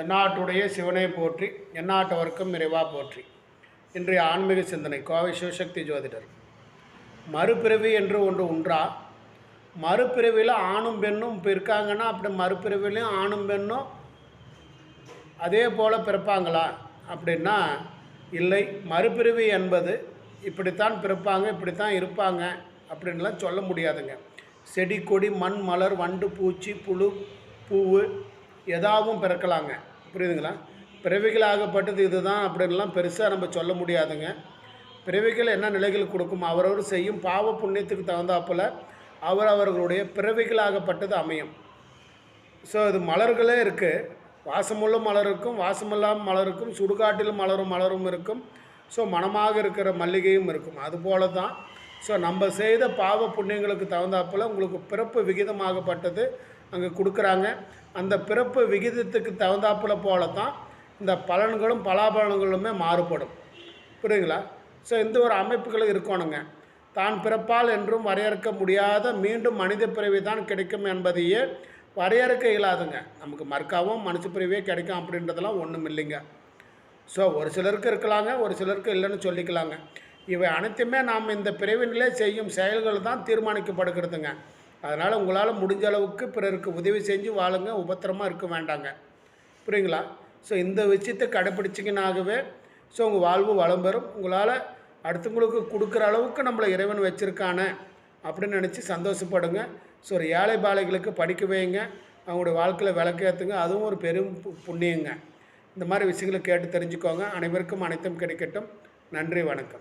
தென்னாட்டுடைய சிவனை போற்றி எந்நாட்டவர்க்கும் இறைவா போற்றி. இன்றைய ஆன்மீக சிந்தனை கோவை சிவசக்தி ஜோதிடர். மறுபிறவி என்று ஒன்று உண்டா மறுபிறவியில் ஆணும் பெண்ணும் இப்போ இருக்காங்கன்னா அப்படி மறுபிறவிலையும் ஆணும் பெண்ணும் அதே போல் பிறப்பாங்களா? அப்படின்னா இல்லை. மறுபிறவி என்பது இப்படித்தான் பிறப்பாங்க இப்படித்தான் இருப்பாங்க அப்படின்லாம் சொல்ல முடியாதுங்க. செடி கொடி மண் மலர் வண்டு பூச்சி புழு பூவு எதாவும் பிறக்கலாங்க. புரியுதுங்களா? பிறவிகளாகப்பட்டது இதுதான் அப்படின்லாம் பெருசாக நம்ம சொல்ல முடியாதுங்க. பிறவிகள் என்ன நிலைகள் கொடுக்கும்? அவரவர் செய்யும் பாவ புண்ணியத்துக்கு தகுந்தாப்புல அவர் அவர்களுடைய பிறவிகளாகப்பட்டது அமையும். ஸோ இது மலர்களே இருக்குது வாசமுள்ள மலர் இருக்கும் வாசமில்லாமல் மலருக்கும் சுடுகாட்டில் மலரும் மலரும் இருக்கும். ஸோ மனமாக இருக்கிற மல்லிகையும் இருக்கும். அதுபோல தான் ஸோ நம்ம செய்த பாவ புண்ணியங்களுக்கு தகுந்தாப்பில் உங்களுக்கு பிறப்பு விகிதமாகப்பட்டது. அங்கே கொடுக்குறாங்க. அந்த பிறப்பு விகிதத்துக்கு தகுந்தாப்புல போல தான் இந்த பலன்களும் பலாபலன்களுமே மாறுபடும். புரியுங்களா ஸோ இந்த ஒரு அமைப்புகள் இருக்கணுங்க. தான் பிறப்பால் என்றும் வரையறுக்க முடியாத மீண்டும் மனித பிறவி தான் கிடைக்கும் என்பதையே வரையறுக்க இயலாதுங்க. நமக்கு மறுக்காவும் மனுஷ பிறவியே கிடைக்கும் அப்படின்றதெல்லாம் ஒன்றும் இல்லைங்க ஸோ ஒரு சிலருக்கு இருக்கலாங்க ஒரு சிலருக்கு இல்லைன்னு சொல்லிக்கலாங்க. இவை அனைத்துமே நாம் இந்த பிரிவினிலே செய்யும் செயல்கள் தான் தீர்மானிக்கப்படுகிறதுங்க. அதனால் உங்களால் முடிஞ்ச அளவுக்கு பிறருக்கு உதவி செஞ்சு வாழுங்க உபத்திரமாக இருக்க வேண்டாங்க. புரியுங்களா? ஸோ இந்த விஷயத்தை கடைப்பிடிச்சிங்கனாகவே ஸோ உங்கள் வாழ்வு வளம் பெறும். உங்களால் அடுத்தவங்களுக்கு கொடுக்குற அளவுக்கு நம்மளை இறைவன் வச்சுருக்கானே அப்படின்னு நினச்சி சந்தோஷப்படுங்க. ஸோ ஒரு ஏழை பாலைகளுக்கு படிக்க வைங்க. அவங்களுடைய வாழ்க்கையில் விளக்கேற்றுங்க அதுவும் ஒரு பெரும் பு- புண்ணியங்க. இந்த மாதிரி விஷயங்களை கேட்டு தெரிஞ்சுக்கோங்க. அனைவருக்கும் அனைத்தும் கிடைக்கட்டும். நன்றி வணக்கம்.